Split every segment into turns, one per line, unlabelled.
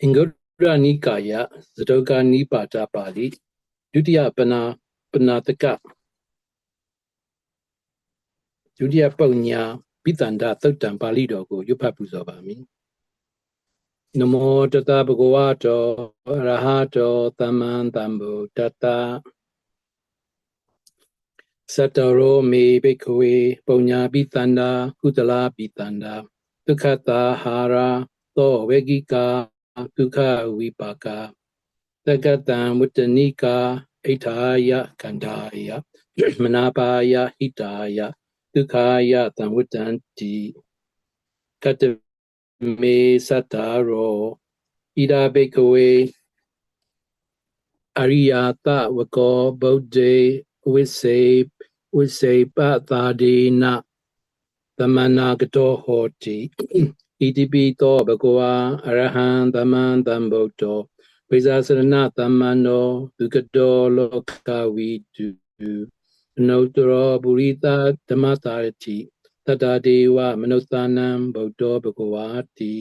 အင်္ဂုတ္တရနိကာယသဒုက္ခနိပါဒပါဠိဒုတိယပနာပနာတကဒုတိယပုံညာပိတန္ဒသုတ်တံပါဠိတော်ကိုရွတ်ဖတ်ပူဇော်ပါမည်နမောတတဗုဒ္ဓဝါတောအရဟတောသမ္မံသမ္ဗုဒ္ဓတ္တသတ္တရောမေဘိက္ခဝေပုံညာပိတန္ဒကုသလာပိတန္ဒ ဒုက္ခတာဟာရာသောဝေဂိကာဒုက္ခဝိပါကသက္ကတံဝတ္တနိကာဣထာယကန္တာယမနာပါယဟိတာယဒုက္ခယတံဝတ္တံတိကတမေသတ္တာရောဣဒာဘိကဝေအရိယာတဝကောဗုဒ္ဓေဝိစေဝိစေပတာဒေန သမနာကတောဟောတိဣတိပိသောဘဂဝါအရဟံသမံသမ္ဗုဒ္ဓောဝိဇာစရဏသမ္မန္နောဒုက္ကတောလောကဝိတုအနုတ္တရောပုရိသဓမ္မတာရတိတတဒေဝမနုဿာနံဗုဒ္ဓောဘဂဝါတိ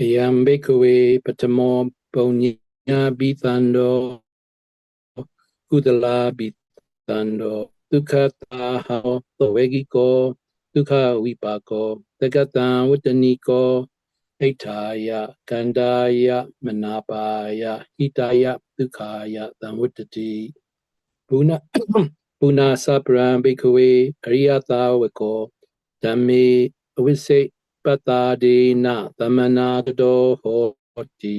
အယံဘိကဝေပထမောပုံညာပိသန္တောကုသလာပိသန္တော ဒုက္ခတာဟောသောဝေဂိကောဒုက္ခဝိပါကောတကတံဝတ္တနိကောဣထာယကန္တာယမနာပါယဟိတာယဒုက္ခယသံဝတ္တတိဘုနာဘုနာသပရံဘိကဝေအရိယသာဝကောဓမ္မေအဝိစိပတ္တာဒေနသမနာကတောဟောတိ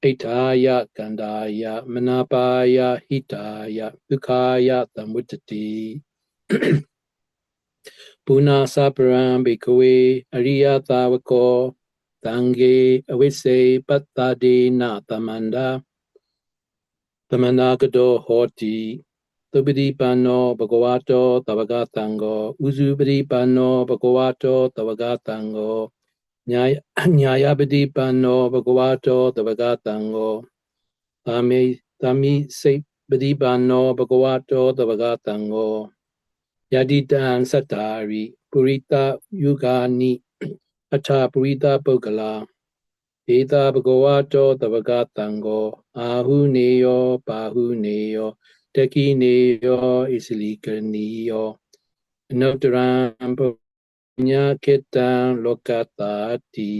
ကောဩပနိကောပစ္စတံဝေဒီတံဘောတဘောဝိညုဟိတိယံပေတောပုံညာပိတံတောကုသလာပိတံတောဒုက္ခတာဟာရောသောဝေကိကောဒုက္ခဝိပါကောတကတံဝတ္တနိကောဣထာယကန္တာယမနာပါယဟိတာယဒုက္ခယသံဝတ္တတိပုနာသပရံဘိကဝေအရိယသာဝကောသံဃေအဝိစေပတ္တဒေနသမန္တာသမန္နာကတောဟောတိသုပတိပန္နောဘဂဝါတောတဝကတံကိုဥစုပတိပန္နောဘဂဝါတောတဝကတံကို ညာညာယပတိပန္နောဘဂဝါတောတဝကတံကိုသာမေသာမိစိတ်ပတိပန္နောဘဂဝါတောတဝကတံကိုယတိတံသတ္တာရိပုရိတယုဂာနိအထာပုရိတပုဂ္ဂလာဧတာဘဂဝါတောတဝကတံကိုအာဟုနေယောပါဟုနေယောတကိနေယောဣစလိကနိယောအနုတ္တရံပု ညာခေတံလောကတာတိ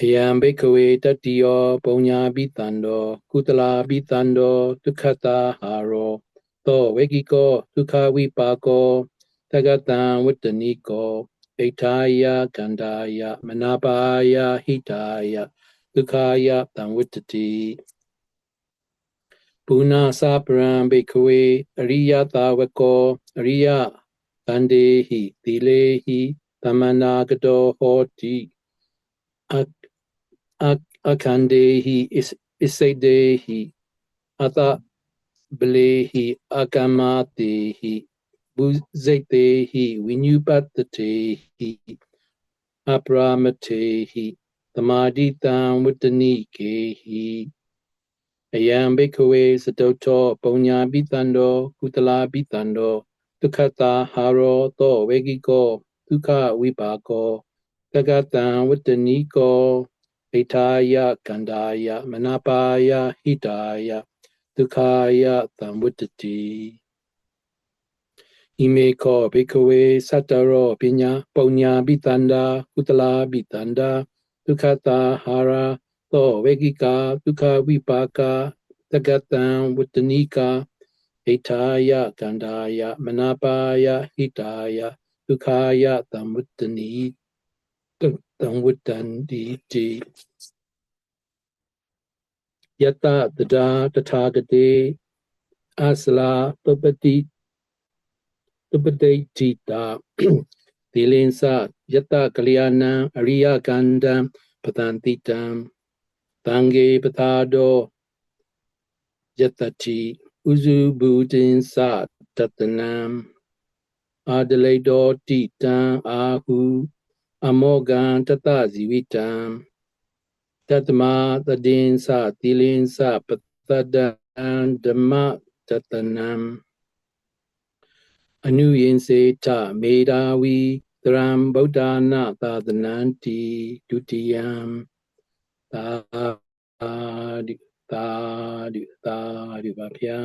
အယံဘိကဝေတတိယောပုံညာပိတံတောကုတလာပိတံတောဒုက္ခတာဟာရောသောဝေကိကောဒုက္ခဝိပါကောတဂတံဝတ္တနိကောဣထာယကန္တာယမနာပါယဟိတာယဒုက္ခယတံဝတ္တတိပုနာသပရံဘိခဝေအရိယသာဝကောအရိယ တန္တေဟိသီလေဟိသမနာကတောဟောတိအခန္တေဟိဣစိ တေဟိအတဘလေဟိအကမတေဟိဘုဇိတေဟိဝိညုပတ္တေဟိအပရမတေဟိသမာဓိတံဝတ္တနိကေဟိအယံဘိခဝေစတုထောပုံညာပိတံတောကုတလာပိတံတောဒုက္ခတာဟာရောသောဝေကိကောဒုက္ခဝိပါကောတကတံဝတ္တနိကောဣထာယကန္တာယမနာပါယဟိတာယဒုက္ခယသံဝတ္တတိဣမေခောဘိကဝေသတ္တရောပညာပုံညာပိတန္တာကုတလာပိတန္တာဒုက္ခတာဟာရာသောဝေကိကာဒုက္ခဝိပါကတကတံဝတ္တနိကာ ဣထာယကန္တာယမနာပါယဟိတာယဒုက္ခယသံဝတ္တနိတံဝတ္တန္တိတိယတတဒါတထာဂတိအစလာပပတိပပတိတိတာသီလင်္စယတ္တကလျာဏံအရိယကန္တံပတံတိတံတံဃေပသာဒောယတ္တတိ ဥစုဘူတင်္စတတနံအာဒလိတောတိတံအာဟုအမောဂံတတဇီဝိတံတတမသဒင်္စသီလင်္စပတဒံဓမ္မတတနံအနုယင်စေထမေဓာဝီသရံဗုဒ္ဓနာသာသနံတိဒုတိယံသာဓု သာဓုသာဓုပါဗျာ